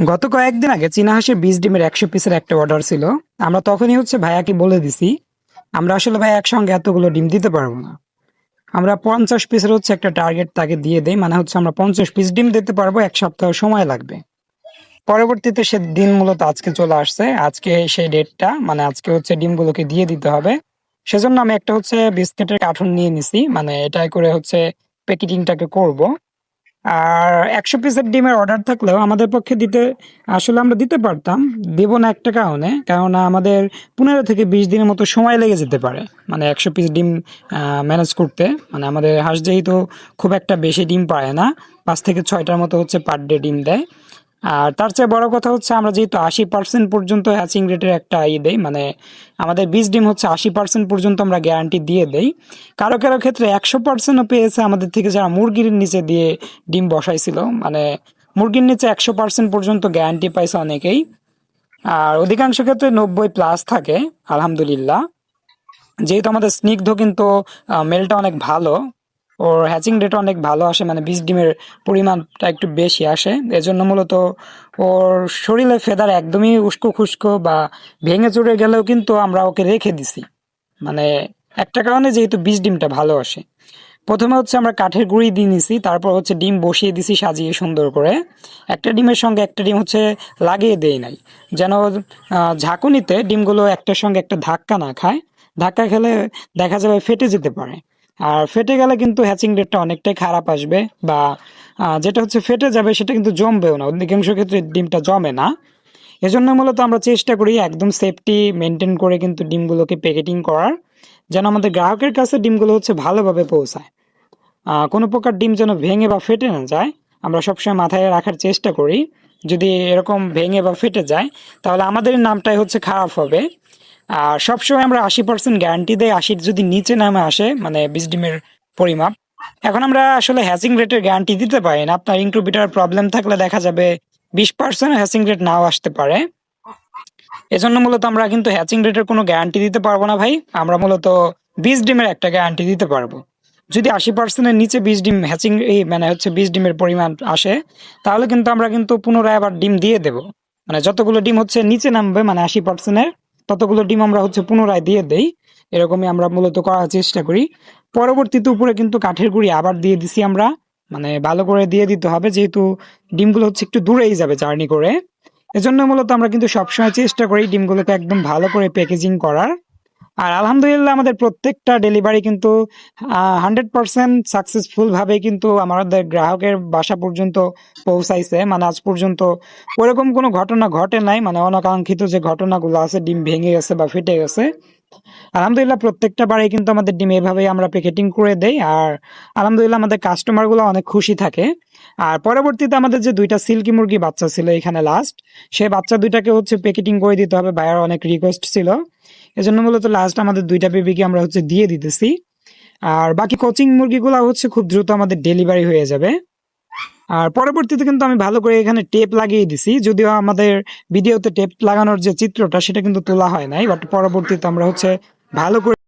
গত কয়েকদিন আগে চীনা হাঁসের বিশ ডিমের একশো পিসের একটা অর্ডার ছিল। আমরা তখনই হচ্ছে ভাইয়াকে বলে দিছি, আমরা আসলে ভাই একসঙ্গে এতগুলো ডিম দিতে পারব না। আমরা পঞ্চাশ পিসের হচ্ছে একটা টার্গেট তাকে দিয়ে দেই মানে হচ্ছে আমরা পঞ্চাশ পিস ডিম দিতে পারব, এক সপ্তাহ সময় লাগবে। পরবর্তীতে সে দিন মূলত আজকে চলে আসছে। আজকে সেই ডেটটা মানে আজকে হচ্ছে ডিমগুলোকে দিয়ে দিতে হবে। সেজন্য আমি একটা হচ্ছে বিস্কিটের কার্টুন নিয়ে নিছি মানে এটাই করে হচ্ছে প্যাকেটিংটাকে করব। আর একশো পিসের ডিমের অর্ডার থাকলেও আমাদের পক্ষে দিতে, আসলে আমরা দিতে পারতাম। দেব না একটা কারণে, কেননা আমাদের পনেরো থেকে বিশ দিনের মতো সময় লেগে যেতে পারে মানে একশো পিস ডিম ম্যানেজ করতে। মানে আমাদের হাঁস যেহেতু খুব একটা বেশি ডিম পায় না, পাঁচ থেকে ছয়টার মতো হচ্ছে পার ডে ডিম দেয়। আর তার চেয়ে বড় কথা হচ্ছে আমরা যেহেতু আশি পার্সেন্ট পর্যন্ত হ্যাচিং রেটের একটা ইয়ে দেই মানে আমাদের বীজ ডিম হচ্ছে আশি পার্সেন্ট পর্যন্ত আমরা গ্যারান্টি দিয়ে দেই। কারও কারও ক্ষেত্রে একশো পার্সেন্টও পেয়েছে আমাদের থেকে যারা মুরগির নিচে দিয়ে ডিম বসাইছিল মানে মুরগির নিচে একশো পার্সেন্ট পর্যন্ত গ্যারান্টি পাইছে অনেকেই। আর অধিকাংশ ক্ষেত্রে নব্বই প্লাস থাকে, আলহামদুলিল্লাহ। যেহেতু আমাদের স্নিগ্ধ কিন্তু মেলটা অনেক ভালো ওর হ্যাচিং রেট অনেক ভালো আসে মানে বীজ ডিমের পরিমাণটা একটু বেশি আসে। এজন্য মূলত ওর শরীরে ফেদার একদমই উস্কো খুস্কো বা ভেঙে চড়ে গেলেও কিন্তু আমরা ওকে রেখে দিছি। মানে একটা কারণে যেহেতু বীজ ডিমটা ভালো আসে। প্রথমে হচ্ছে আমরা কাঠের গুঁড়ি দিয়ে নিছি, তারপর হচ্ছে ডিম বসিয়ে দিছি সাজিয়ে সুন্দর করে। একটা ডিমের সঙ্গে একটা ডিম হচ্ছে লাগিয়ে দেই নাই। যেন ঝাঁকুনিতে ডিমগুলো একটার সঙ্গে একটা ধাক্কা না খায়। ধাক্কা খেলে দেখা যাবে ফেটে যেতে পারে। আর ফেটে গেলে কিন্তু হ্যাচিং রেটটা অনেকটাই খারাপ আসবে বা যেটা হচ্ছে ফেটে যাবে সেটা কিন্তু জমবেও না। অধিকাংশ ক্ষেত্রে ডিমটা জমে না। এজন্য মূলত আমরা চেষ্টা করি একদম সেফটি মেনটেন করে কিন্তু ডিমগুলোকে প্যাকেটিং করার, যেন আমাদের গ্রাহকের কাছে ডিমগুলো হচ্ছে ভালোভাবে পৌঁছায়। কোনো প্রকার ডিম যেন ভেঙে বা ফেটে না যায়, আমরা সবসময় মাথায় রাখার চেষ্টা করি। যদি এরকম ভেঙে বা ফেটে যায়, তাহলে আমাদের নামটাই হচ্ছে খারাপ হবে। আর সবসময় আমরা আশি পার্সেন্ট গ্যারান্টি দেয় আশির যদি নিচে নামে আসে মানে বীজ ডিমের পরিমাপ। এখন আমরা আসলে হ্যাচিং রেটের গ্যারান্টি দিতে পারি না। আপনার ইনক্রুবিটার প্রবলেম থাকলে দেখা যাবে বিশ পার্সেন্ট হ্যাচিং রেট নাও আসতে পারে। এজন্য মূলত আমরা কিন্তু হ্যাচিং রেটের কোনো গ্যারান্টি দিতে পারব না ভাই। আমরা মূলত বীজ ডিমের একটা গ্যারান্টি দিতে পারব। যদি আশি পার্সেন্টের নিচে বীজ ডিম হ্যাচিং এই মানে হচ্ছে বীজ ডিমের পরিমাণ আসে, তাহলে কিন্তু আমরা কিন্তু পুনরায় আবার ডিম দিয়ে দেব। মানে যতগুলো ডিম হচ্ছে নিচে নামবে মানে আশি পার্সেন্টের ততগুলো ডিম আমরা হচ্ছে পুনরায় দিয়ে দেই। এরকমই আমরা মূলত করার চেষ্টা করি। পরবর্তীতে উপরে কিন্তু কাঠের গুঁড়ি আবার দিয়ে দিছি আমরা। মানে ভালো করে দিয়ে দিতে হবে, যেহেতু ডিমগুলো হচ্ছে একটু দূরেই যাবে জার্নি করে। এজন্য মূলত আমরা কিন্তু সবসময় চেষ্টা করি ডিমগুলোকে একদম ভালো করে প্যাকেজিং করার। আর আলহামদুলিল্লাহ আমাদের প্রত্যেকটা ডেলিভারি কিন্তু হান্ড্রেড পার্সেন্ট সাকসেসফুল ভাবে কিন্তু আমাদের গ্রাহকের বাসা পর্যন্ত পৌঁছাইছে। মানে আজ পর্যন্ত ওরকম কোনো ঘটনা ঘটে নাই মানে অনাকাঙ্ক্ষিত যে ঘটনাগুলো আছে, ডিম ভেঙে গেছে বা ফেটে গেছে। আলহামদুলিল্লাহ প্রত্যেকটা বারে কিন্তু আমাদের ডিম এভাবেই আমরা প্যাকেটিং করে দেই আর আলহামদুলিল্লাহ আমাদের কাস্টমারগুলো অনেক খুশি থাকে। আর পরবর্তীতে আমাদের যে দুইটা সিল্কি মুরগি বাচ্চা ছিল এখানে লাস্ট সে বাচ্চা দুইটাকে হচ্ছে প্যাকেটিং করে দিতে হবে। ভাইয়ার অনেক রিকোয়েস্ট ছিল। এজন্য মূলত লাস্ট আমাদের দুইটা বেবিকে আমরা হচ্ছে দিয়ে দিতেছি। আর বাকি কোচিং মুরগিগুলো হচ্ছে খুব দ্রুত আমাদের ডেলিভারি হয়ে যাবে। আর পরবর্তীতে কিন্তু আমি ভালো করে এখানে টেপ লাগিয়ে দিছি। যদিও আমাদের ভিডিওতে টেপ লাগানোর যে চিত্রটা, সেটা কিন্তু তোলা হয় নাই বাট পরবর্তীতে আমরা হচ্ছে ভালো করে